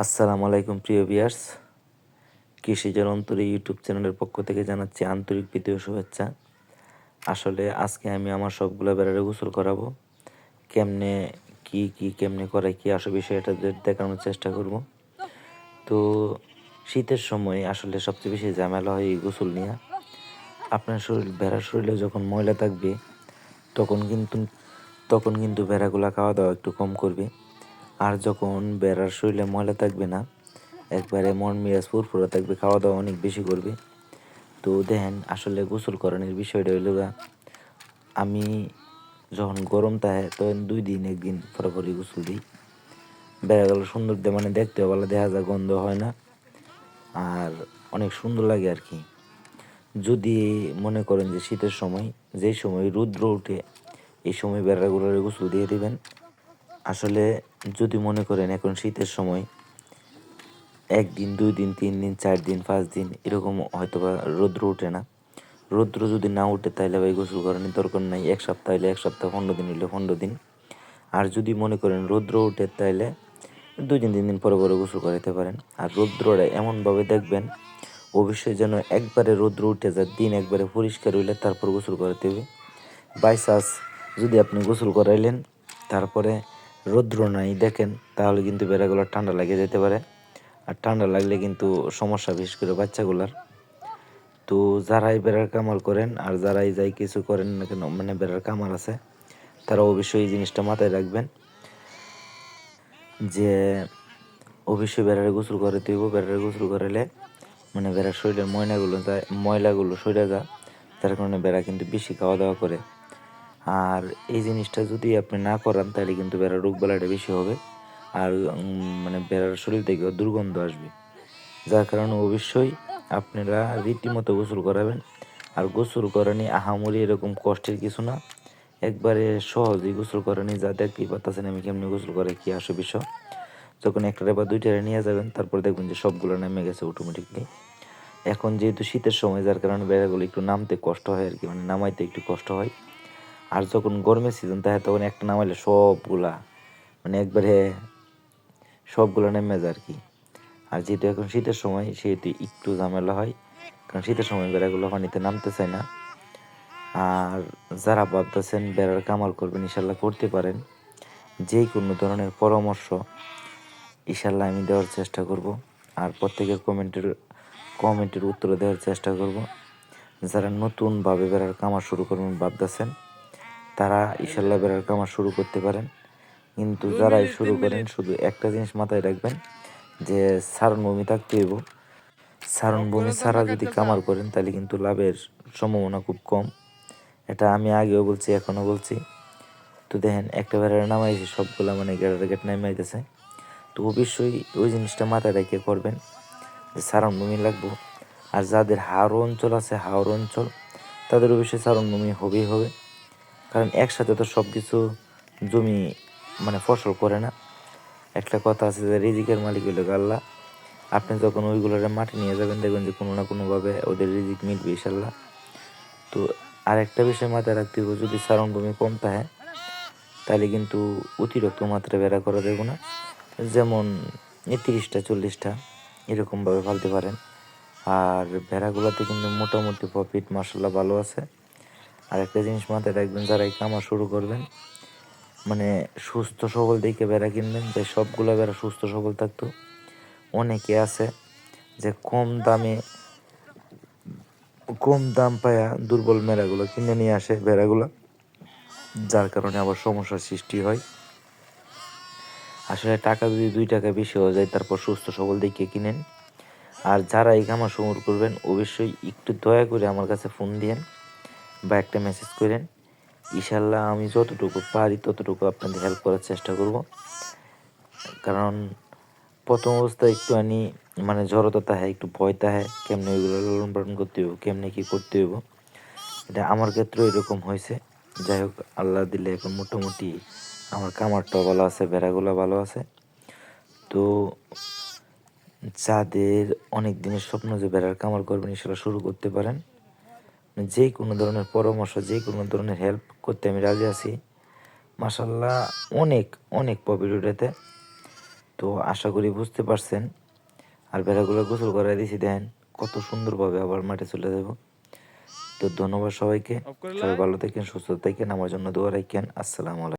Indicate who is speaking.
Speaker 1: আসসালামু আলাইকুম, প্রিয় বিয়ার্স কৃষিজল অন্তরে ইউটিউব চ্যানেলের পক্ষ থেকে জানাচ্ছি আন্তরিক প্রীতীয় শুভেচ্ছা। আসলে আজকে আমি আমার সবগুলো বেড়ারে গোসল করাবো। কেমনে, কি কি, কেমনে করে কি আসলে বিষয়টা দেখানোর চেষ্টা করব। তো শীতের সময় আসলে সবচেয়ে বেশি ঝামেলা হয় এই গোসল নিয়ে। আপনার শরীর, ভেড়ার শরীরে যখন ময়লা থাকবে, তখন কিন্তু তখন কিন্তু ভেড়াগুলো খাওয়া দাওয়া একটু কম করবে। আর যখন বেড়ার শরীরে ময়লা থাকবে না, একবারে মন মেজাজ ফুরফুরা থাকবে খাওয়া দাওয়া অনেক বেশি করবে। তো দেখেন, আসলে গোসল করানোর বিষয়টা হইল আমি যখন গরম থাকে তখন দুই দিন একদিন পরে গোসল দিই। বেড়া বেড়াগুলো সুন্দর মানে দেখতে ভালো দেখা যায়, গন্ধ হয় না। আর অনেক সুন্দর লাগে আর কি। যদি মনে করেন যে শীতের সময়, যেই সময় রৌদ্র উঠে এই সময় বেড়াগুলোর গোসল দিয়ে দিবেন। আসলে যদি মনে করেন এখন শীতের সময়, একদিন, দুই দিন, তিন দিন, চার দিন, পাঁচ দিন এরকম হয়তো বা রৌদ্র ওঠে না। রৌদ্র যদি না ওঠে তাহলে ভাই গোসল করানোর দরকার নাই। এক সপ্তাহ হলে এক সপ্তাহ, পনেরো দিন হলে পনেরো দিন। আর যদি মনে করেন রৌদ্র উঠে তাহলে দুই দিন, তিন দিন পরে পরে গোসল করাতে পারেন। আর রৌদ্রটা এমনভাবে দেখবেন, অবশ্যই যেন একবারে রৌদ্র উঠে যায়, দিন একবারে পরিষ্কার হইলে তারপর গোসল করাতে হবে। বাই চান্স যদি আপনি গোসল করাইলেন, তারপরে রৌদ্র নাই, দেখেন, তাহলে কিন্তু বেড়াগুলো ঠান্ডা লাগে যেতে পারে। আর ঠান্ডা লাগলে কিন্তু সমস্যা বিশেষ করে বাচ্চাগুলার। তো যারাই বেড়ার কামাল করেন, আর যারাই যাই কিছু করেন না কেন মানে বেড়ার কামাল আছে, তারা অবশ্যই এই জিনিসটা মাথায় রাখবেন। যে অবশ্যই বেড়ার গোসল করে তুইব বেড়ারে গোসল করালে মানে বেড়ার শরীরের ময়লাগুলো যায়, ময়লাগুলো সরে যায় তার কারণে বেড়া কিন্তু বেশি খাওয়া দাওয়া করে। আর এই জিনিসটা যদি আপনি না করান, তাহলে কিন্তু বেড়ার রোগ বেলাটা বেশি হবে। আর মানে বেড়ার শরীর থেকে দুর্গন্ধ আসবে। যার কারণে অবশ্যই আপনারা রীতিমতো গোসল করাবেন। আর গোসল করানি আহামরি এরকম কষ্টের কিছু না। একবারে সহজেই গোসল করানি যা দেখতেই পাচ্ছেন আমি কেমনি গোসল করে কি আসে বিষয়। যখন একটারে বা দুইটারে নিয়ে যাবেন, তারপর দেখবেন যে সবগুলো নেমে গেছে অটোমেটিকলি এখন যেহেতু শীতের সময়, যার কারণে বেড়াগুলো একটু নামতে কষ্ট হয় আর কি মানে নামাইতে একটু কষ্ট হয়। আর যখন গরমের সিজন থাকে তখন একটা নামাইলে সবগুলা। মানে একবারে সবগুলো নেমে যায় আর কি আর যেহেতু এখন শীতের সময়, সেহেতু একটু ঝামেলা হয়। কারণ শীতের সময় বেড়াগুলো পানিতে নামতে চায় না। আর যারা ভাবতেছেন বেড়ার কামাল করবেন, ইনশাল্লাহ করতে পারেন। যে কোনো ধরনের পরামর্শ, ইনশাল্লাহ আমি দেওয়ার চেষ্টা করব। আর প্রত্যেকের কমেন্টের কমেন্টের উত্তর দেওয়ার চেষ্টা করব। যারা নতুনভাবে বেড়ার কামার শুরু করবেন ভাবতেছেন তারা ইনশাল্লাহ বেড়ার কামার শুরু করতে পারেন। কিন্তু যারাই শুরু করেন, শুধু একটা জিনিস মাথায় রাখবেন, যে সারণ ভূমি থাকতে হইব। সারণ ভূমি ছাড়া যদি কামার করেন, তাহলে কিন্তু লাভের সম্ভাবনা খুব কম। এটা আমি আগেও বলছি, এখনও বলছি। তো দেখেন একটা বেড়ার নামাইছে সবগুলা মানে গেটার গেট নামাইতেছে তো অবশ্যই ওই জিনিসটা মাথায় রেখে করবেন, যে সারণ ভূমি লাগবো। আর যাদের হাওড় অঞ্চল আছে হাওড় অঞ্চল, তাদের অবশ্যই সারণ ভূমি হবেই হবে। কারণ একসাথে তো সব কিছু জমি মানে ফসল করে না। একটা কথা আছে যে রিজিকের মালিক হইল আল্লাহ। আপনি যখন ওইগুলোর মাটি নিয়ে যাবেন, দেখবেন যে কোনো না কোনোভাবে ওদের রিজিক মিটবে ইনশাল্লাহ তো আরেকটা বিষয় মাথায় রাখতে হবে, যদি সারণ ভূমি কম থাকে, তাহলে কিন্তু অতিরিক্ত মাত্রায় বেড়া করা দেবো না। যেমন তিরিশটা, চল্লিশটা এরকমভাবে ফালতে পারেন। আর ভেড়াগুলোতে কিন্তু মোটামুটি প্রফিট মার্শাল্লাহ ভালো আছে। আর একটা জিনিস মাথায় রাখবেন, যারা এই কামা শুরু করবেন মানে সুস্থ সবল দেখে বেড়া কিনবেন, যে সবগুলো বেড়া সুস্থ সবল থাকতো। অনেকে আছে যে কম দামে, কম দাম পায়া দুর্বল মেরাগুলো কিনে নিয়ে আসে ভেড়াগুলো যার কারণে আবার সমস্যার সৃষ্টি হয়। আসলে টাকা যদি দুই টাকা বেশি হয়ে যায়, তারপর সুস্থ সবল দেখে কিনেন। আর যারা এই কামা শুরু করবেন, অবশ্যই একটু দয়া করে আমার কাছে ফোন দিয়েন। বা একটা মেসেজ করেন, ইনশাল্লাহ আমি যতটুকু পারি ততটুকু আপনাদের হেল্প করার চেষ্টা করব। কারণ প্রথম অবস্থায় একটু আনি মানে জড়তা তাহে, একটু ভয় তাহে, কেমনে ওইগুলো লালন পালন করতে হইব, কেমনে কী করতে হইব। এটা আমার ক্ষেত্রেও এরকম হয়েছে। যাই হোক, আল্লাহ দিলে এখন মোটামুটি আমার কামারটাও ভালো আছে, ভেড়াগুলো ভালো আছে। তো যাদের অনেক দিনের স্বপ্ন যে বেড়ার কামার করবেন সেটা শুরু করতে পারেন। যে কোনো ধরনের পরামর্শ যে কোনো ধরনের হেল্প করতে আমি রাজি আছি। মাসাল্লাহ অনেক অনেক উঠেতে তো আশা করি বুঝতে পারছেন। আর বেড়াগুলো গোসল করাই দিয়েছি দেন কত সুন্দরভাবে আবার মাঠে চলে যাব। তো ধন্যবাদ সবাইকে। সবাই ভালো থাকেন সুস্থ থাকেন আমার জন্য দোয়া রাখেন। আসসালামু আলাইকুম।